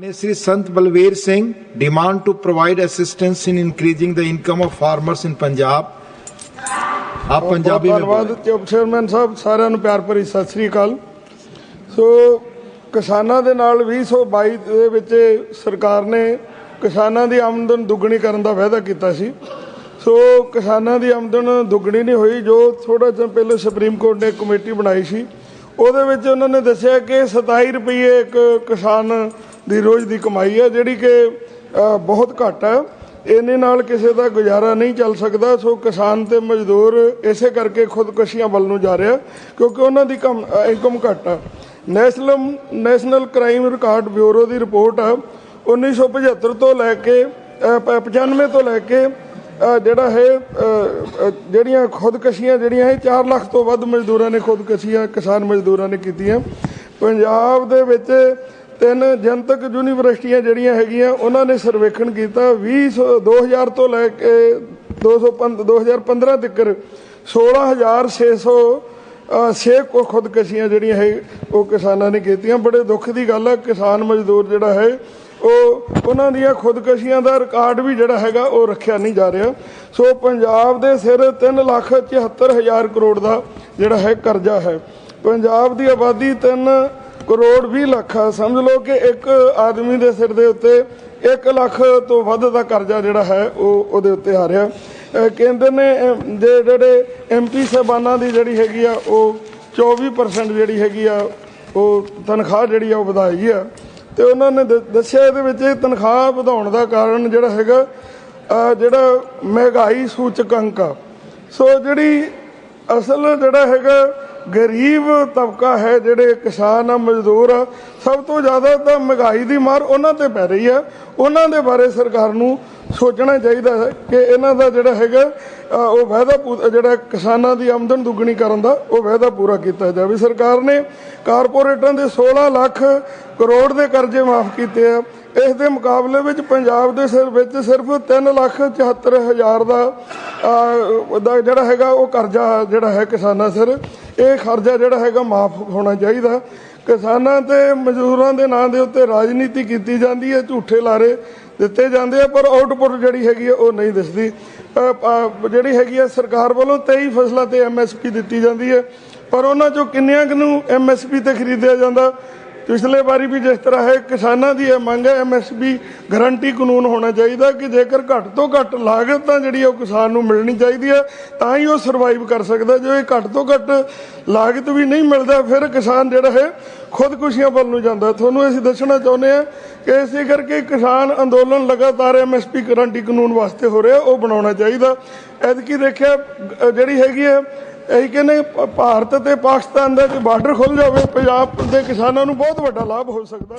ਨੇ Shri Sant Balvir Singh demand to provide assistance in increasing the income of farmers in Punjab ਆਪ ਪੰਜਾਬੀ ਵਿੱਚ ਧੰਨਵਾਦ ਚੋਪ chairman ਸਾਹਿਬ ਸਾਰਿਆਂ ਨੂੰ ਪਿਆਰ ਭਰੀ ਸਤਿ ਸ੍ਰੀ ਅਕਾਲ। ਸੋ ਕਿਸਾਨਾਂ ਦੇ ਨਾਲ 2022 ਦੇ ਵਿੱਚ ਸਰਕਾਰ ਨੇ ਕਿਸਾਨਾਂ ਦੀ ਆਮਦਨ ਦੁੱਗਣੀ ਕਰਨ ਦਾ ਵਾਅਦਾ ਕੀਤਾ ਸੀ। ਸੋ ਕਿਸਾਨਾਂ ਦੀ ਆਮਦਨ ਦੁੱਗਣੀ ਨਹੀਂ ਹੋਈ ਜੋ ਥੋੜਾ ਜਿਹਾ ਪਹਿਲਾਂ ਸੁਪਰੀਮ ਕੋਰਟ ਨੇ ਕਮੇਟੀ ਬਣਾਈ ਸੀ। ਉਹਦੇ ਵਿੱਚ ਉਹਨਾਂ ਨੇ ਦੱਸਿਆ ਕਿ 27 ਰੁਪਏ ਇੱਕ ਕਿਸਾਨ ਦੀ ਰੋਜ਼ ਦੀ ਕਮਾਈ ਹੈ ਜਿਹੜੀ ਕਿ ਬਹੁਤ ਘੱਟ ਹੈ। ਇਹਨੇ ਨਾਲ ਕਿਸੇ ਦਾ ਗੁਜ਼ਾਰਾ ਨਹੀਂ ਚੱਲ ਸਕਦਾ ਸੋ ਕਿਸਾਨ ਤੇ ਮਜ਼ਦੂਰ ਇਸੇ ਕਰਕੇ ਖੁਦਕੁਸ਼ੀਆਂ ਵੱਲ ਨੂੰ ਜਾ ਰਿਹਾ ਕਿਉਂਕਿ ਉਹਨਾਂ ਦੀ ਕਮ ਇਨਕਮ ਘੱਟ ਆ। National national crime record bureau ਦੀ ਰਿਪੋਰਟ ਆ 1975 ਤੋਂ ਲੈ ਕੇ ਅ, 95 ਤੋਂ ਲੈ ਕੇ ਜਿਹੜਾ ਹੈ ਜਿਹੜੀਆਂ ਖੁਦਕਸ਼ੀਆਂ ਜਿਹੜੀਆਂ ਹੈ 4 ਲੱਖ ਤੋਂ ਵੱਧ ਮਜ਼ਦੂਰਾਂ ਨੇ ਖੁਦਕਸ਼ੀਆਂ ਕਿਸਾਨ ਮਜ਼ਦੂਰਾਂ ਨੇ ਕੀਤੀਆਂ। ਪੰਜਾਬ ਦੇ ਵਿੱਚ ਤਿੰਨ ਜਨਤਕ ਯੂਨੀਵਰਸਿਟੀਆਂ ਜਿਹੜੀਆਂ ਹੈਗੀਆਂ, ਉਹਨਾਂ ਨੇ ਸਰਵੇਖਣ ਕੀਤਾ 20 2000 ਤੋਂ ਲੈ ਕੇ 205 2015 ਤੱਕ 16600 ਛੇ ਕੋ ਖੁਦਕਸ਼ੀਆਂ ਜਿਹੜੀਆਂ ਹੈ, ਉਹ ਕਿਸਾਨਾਂ ਨੇ ਕੀਤੀਆਂ। ਬੜੇ ਦੁੱਖ ਦੀ ਗੱਲ ਹੈ ਕਿਸਾਨ ਮਜ਼ਦੂਰ ਜਿਹੜਾ ਹੈ, ਉਹ, ਉਹਨਾਂ ਦੀਆਂ ਖੁਦਕਸ਼ੀਆਂ ਦਾ ਰਿਕਾਰਡ ਵੀ ਜਿਹੜਾ ਹੈਗਾ, ਉਹ ਰੱਖਿਆ ਨਹੀਂ ਜਾ ਰਿਹਾ। ਸੋ ਪੰਜਾਬ ਦੇ ਸਿਰ 3 ਲੱਖ 74 ਹਜ਼ਾਰ ਕਰੋੜ ਦਾ ਜਿਹੜਾ ਹੈ ਕਰਜ਼ਾ ਹੈ। ਪੰਜਾਬ ਦੀ ਆਬਾਦੀ 3 ਕਰੋੜ 20 ਲੱਖ ਸਮਝ ਲਓ ਕਿ ਇੱਕ ਆਦਮੀ ਦੇ ਸਿਰ ਦੇ ਉੱਤੇ 1 ਲੱਖ ਤੋਂ ਵੱਧ ਦਾ ਕਰਜ਼ਾ ਜਿਹੜਾ ਹੈ, ਉਹ ਉਹਦੇ ਉੱਤੇ ਆ ਰਿਹਾ। ਕੇਂਦਰ ਨੇ ਜੇ ਜਿਹੜੇ ਐਮਪੀ ਸਾਹਿਬਾਨਾਂ ਦੀ ਜਿਹੜੀ ਹੈਗੀ ਆ, ਉਹ 24% ਜਿਹੜੀ ਹੈਗੀ ਆ, ਉਹ ਤਨਖਾਹ ਜਿਹੜੀ ਆ, ਉਹ ਵਧਾਈ ਆ। ਤੇ ਉਹਨਾਂ ਨੇ ਦ- ਦੱਸਿਆ ਇਹਦੇ ਵਿੱਚ ਇਹ ਤਨਖਾਹ ਵਧਾਉਣ ਦਾ ਕਾਰਨ ਜਿਹੜਾ ਹੈਗਾ ਜਿਹੜਾ ਮਹਿੰਗਾਈ ਸੂਚਕ ਅੰਕ ਆ। ਸੋ ਜਿਹੜੀ ਅਸਲ ਜਿਹੜਾ ਹੈਗਾ ਗਰੀਬ ਤਬਕਾ ਹੈ ਜਿਹੜੇ ਕਿਸਾਨ ਆ, ਮਜ਼ਦੂਰ ਆ, ਸਭ ਤੋਂ ਜ਼ਿਆਦਾ ਤਾਂ ਮਹਿੰਗਾਈ ਦੀ ਮਾਰ ਉਹਨਾਂ ਤੇ ਪੈ ਰਹੀ ਆ। ਉਹਨਾਂ ਦੇ ਬਾਰੇ ਸਰਕਾਰ ਨੂੰ ਸੋਚਣਾ ਚਾਹੀਦਾ ਹੈ ਕਿ ਇਹਨਾਂ ਦਾ ਜਿਹੜਾ ਹੈਗਾ ਉਹ ਵਾਅਦਾ ਪੂ- ਜਿਹੜਾ ਕਿਸਾਨਾਂ ਦੀ ਆਮਦਨ ਦੁੱਗਣੀ ਕਰਨ ਦਾ, ਉਹ ਵਾਅਦਾ ਪੂਰਾ ਕੀਤਾ ਜਾਵੇ। ਸਰਕਾਰ ਨੇ ਕਾਰਪੋਰੇਟਾਂ ਦੇ 16 ਲੱਖ ਕਰੋੜ ਦੇ ਕਰਜ਼ੇ ਮਾਫ ਕੀਤੇ ਆ। ਇਸ ਦੇ ਮੁਕਾਬਲੇ ਵਿੱਚ ਪੰਜਾਬ ਦੇ ਸਿਰ, ਵਿੱਚ ਸਿਰਫ 3 ਲੱਖ 74 ਹਜ਼ਾਰ ਦਾ ਜਿਹੜਾ ਹੈਗਾ, ਉਹ ਕਰਜ਼ਾ ਜਿਹੜਾ ਹੈ ਕਿਸਾਨਾਂ ਸਿਰ ਇਹ ਖਰਚਾ ਜਿਹੜਾ ਹੈਗਾ ਮਾਫ ਹੋਣਾ ਚਾਹੀਦਾ। ਕਿਸਾਨਾਂ ਤੇ ਮਜ਼ਦੂਰਾਂ ਦੇ ਨਾਂ ਦੇ ਉੱਤੇ ਰਾਜਨੀਤੀ ਕੀਤੀ ਜਾਂਦੀ ਹੈ, ਝੂਠੇ ਲਾਰੇ ਦਿੱਤੇ ਜਾਂਦੇ ਆ, ਪਰ ਆਊਟਪੁੱਟ ਜਿਹੜੀ ਹੈਗੀ ਆ ਉਹ ਨਹੀਂ ਦਿਸਦੀ। ਜਿਹੜੀ ਹੈਗੀ ਆ ਸਰਕਾਰ ਵੱਲੋਂ 23 ਫਸਲਾਂ ਤੇ ਐਮਐਸਪੀ ਦਿੱਤੀ ਜਾਂਦੀ ਹੈ, ਪਰ ਉਹਨਾਂ ਚੋਂ ਕਿੰਨਿਆਂ ਕੁ ਨੂੰ ਐਮਐਸਪੀ ਤੇ ਖਰੀਦਿਆ ਜਾਂਦਾ? ਪਿਛਲੇ ਵਾਰੀ ਵੀ ਜਿਸ ਤਰ੍ਹਾਂ ਹੈ, ਕਿਸਾਨਾਂ ਦੀ ਇਹ ਮੰਗ ਹੈ ਐਮਐਸਪੀ ਗਾਰੰਟੀ ਕਾਨੂੰਨ ਹੋਣਾ ਚਾਹੀਦਾ ਕਿ ਜੇਕਰ ਘੱਟ ਤੋਂ ਘੱਟ ਲਾਗਤ ਤਾਂ ਜਿਹੜੀ ਉਹ ਕਿਸਾਨ ਨੂੰ ਮਿਲਣੀ ਚਾਹੀਦੀ ਹੈ, ਤਾਂ ਹੀ ਉਹ ਸਰਵਾਈਵ ਕਰ ਸਕਦਾ। ਜੇ ਇਹ ਘੱਟ ਤੋਂ ਘੱਟ ਲਾਗਤ ਵੀ ਨਹੀਂ ਮਿਲਦਾ, ਫਿਰ ਕਿਸਾਨ ਜਿਹੜਾ ਹੈ, ਖੁਦਕੁਸ਼ੀਆਂ ਵੱਲ ਨੂੰ ਜਾਂਦਾ। ਤੁਹਾਨੂੰ ਅਸੀਂ ਦੱਸਣਾ ਚਾਹੁੰਦੇ ਹਾਂ ਕਿ ਇਸੇ ਕਰਕੇ ਕਿਸਾਨ ਅੰਦੋਲਨ ਲਗਾਤਾਰ ਐਮਐਸਪੀ ਗਾਰੰਟੀ ਕਾਨੂੰਨ ਵਾਸਤੇ ਹੋ ਰਿਹਾ, ਉਹ ਬਣਾਉਣਾ ਚਾਹੀਦਾ। ਐਤਕੀ ਦੇਖਿਆ ਜਿਹੜੀ ਹੈਗੀ ਹੈ ਇਹੀ ਕਹਿੰਦੇ ਭ- ਭਾਰਤ ਤੇ ਪਾਕਿਸਤਾਨ ਦਾ ਜੇ ਬਾਰਡਰ ਖੁੱਲ ਜਾਵੇ, ਪੰਜਾਬ ਦੇ ਕਿਸਾਨਾਂ ਨੂੰ ਬਹੁਤ ਵੱਡਾ ਲਾਭ ਹੋ ਸਕਦਾ।